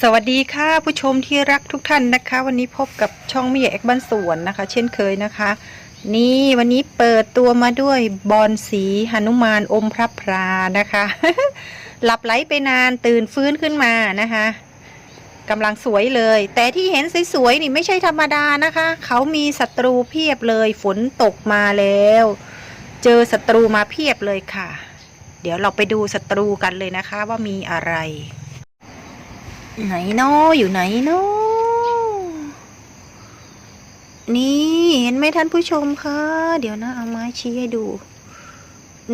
สวัสดีค่ะผู้ชมที่รักทุกท่านนะคะ วันนี้พบกับช่องมิยาเอกบ้านสวนนะคะ เช่นเคยนะคะ นี่วันนี้เปิดตัวมาด้วยบอลสีหนุมานอมพระพรานะคะ หลับไหลไปนานตื่นฟื้นขึ้นมานะคะกำลังสวยเลย แต่ที่เห็นสวยๆนี่ไม่ใช่ธรรมดานะคะ เขามีศัตรูเพียบเลยฝนตกมาแล้ว เจอศัตรูมาเพียบเลยค่ะ เดี๋ยวเราไปดูศัตรูกันเลยนะคะว่ามีอะไร ไหนนาะอยู่ไหนนานี่เห็นไหมท่านผู้ชมคะเดี๋ยวนะ เอาไม้ชี้ให้ดู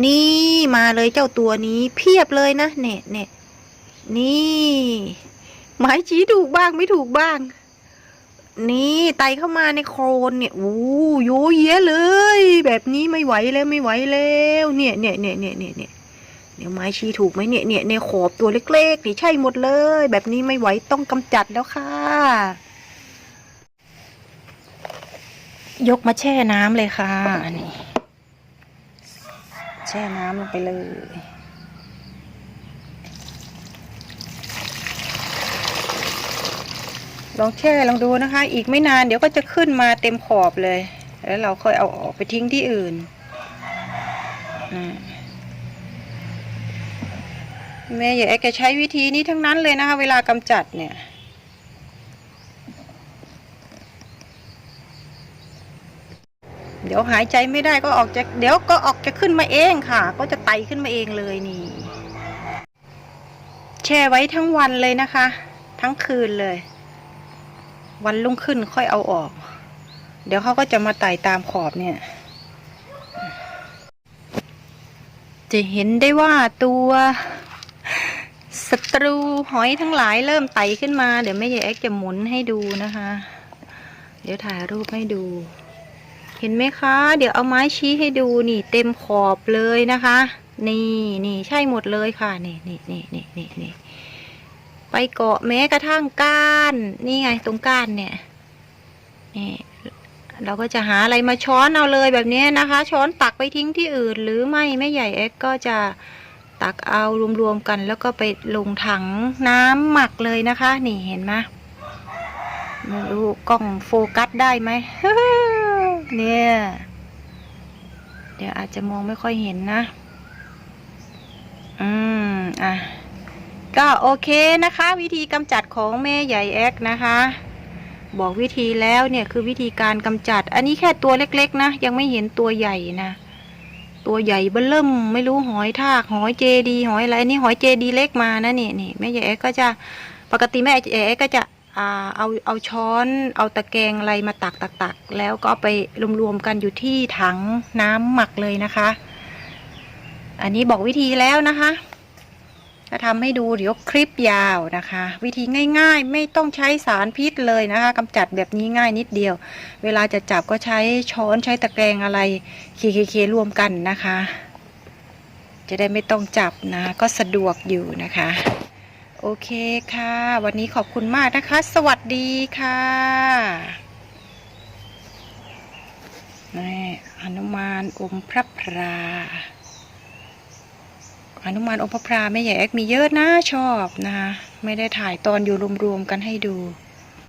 นี่มาเลยเจ้าตัวนี้ เพียบเลยนะเนี่ยเนี่ยนี่ไม้ชี้ถูกบ้างไม่ถูกบ้าง นี่ไตเข้ามาในโคนเนี่ยโอ้โยเยะเลย แบบนี้ไม่ไหวแล้วไม่ไหวแล้ว เนี่ยเนี่ยเนี่ยเนี่ยเนี่ย เนี่ยเดี๋ยวไม้ชี้ถูกไหมเนี่ยเนี่ยในขอบตัวเล็กๆนี่ใช่หมดเลย แบบนี้ไม่ไหวต้องกำจัดแล้วค่ะ ยกมาแช่น้ำเลยค่ะนี่แช่น้ำลงไปเลยลองแช่ลองดูนะคะ อีกไม่นานเดี๋ยวก็จะขึ้นมาเต็มขอบเลย แล้วเราค่อยเอาออกไปทิ้งที่อื่นอ่า แม่อย่าแกใช้วิธีนี้ทั้งนั้นเลยนะคะ เวลากำจัดเนี่ย เดี๋ยวหายใจไม่ได้ก็ออกจะเดี๋ยวก็ออกจะขึ้นมาเองค่ะ ก็จะไตขึ้นมาเองเลยนี่ แช่ไว้ทั้งวันเลยนะคะ ทั้งคืนเลย วันรุ่งขึ้นค่อยเอาออก เดี๋ยวเขาก็จะมาไต่ตามขอบเนี่ยจะเห็นได้ว่าตัว ศัตรูหอยทั้งหลายเริ่มไต่ขึ้นมา เดี๋ยวแม่ยายแอ๊กจะหมุนให้ดูนะคะ เดี๋ยวถ่ายรูปให้ดู เห็นไหมคะ เดี๋ยวเอาไม้ชี้ให้ดูนี่ เต็มขอบเลยนะคะ นี่นี่ใช่หมดเลยค่ะ นี่นี่นี่นี่นี่นี่ไปเกาะแม้กระทั่งก้าน นี่ไงตรงก้านเนี่ยนี่เราก็จะหาอะไรมาช้อนเอาเลยแบบนี้นะคะ ช้อนตักไปทิ้งที่อื่น หรือไม่แม่ใหญ่เอ็กก็จะ ตักเอารวมๆกัน แล้วก็ไปลงถังน้ำหมักเลยนะคะ นี่เห็นไหมไม่รู้กล้องโฟกัสได้ไหมเนี่ย เดี๋ยวอาจจะมองไม่ค่อยเห็นนะ อืม อะ ก็โอเคนะคะ วิธีกำจัดของแม่ใหญ่แอ็กนะคะ บอกวิธีแล้วเนี่ยคือวิธีการกำจัด อันนี้แค่ตัวเล็ก ๆ นะ ยังไม่เห็นตัวใหญ่นะ ตัวใหญ่เบิ่มไม่รู้หอยทากหอยเจดีหอยอะไรอันนี้หอยเจดีเล็กมานะนี่นี่แม่ใหญ่แอ๊ก็จะปกติแม่ใหญ่แอ๊ก็จะเอาเอาช้อนเอาตะแกรงอะไรมาตักตักตักแล้วก็ไปรวมๆกันอยู่ที่ถังน้ำหมักเลยนะคะ อันนี้บอกวิธีแล้วนะคะ จะทำให้ดูเดี๋ยวคลิปยาวนะคะ วิธีง่ายๆ ไม่ต้องใช้สารพิษเลยนะคะกำจัดแบบนี้ง่ายนิดเดียว เวลาจะจับก็ใช้ช้อนใช้ตะแกรงอะไรเคเครวมกันนะคะ จะได้ไม่ต้องจับนะ ก็สะดวกอยู่นะคะ โอเคค่ะ วันนี้ขอบคุณมากนะคะ สวัสดีค่ะนี่อนุมานอมพระพรา หนุมานอมพระพราแม่ใหญ่แอกมีเยอะนะชอบนะคะไม่ได้ถ่ายตอนอยู่รวมๆกันให้ดู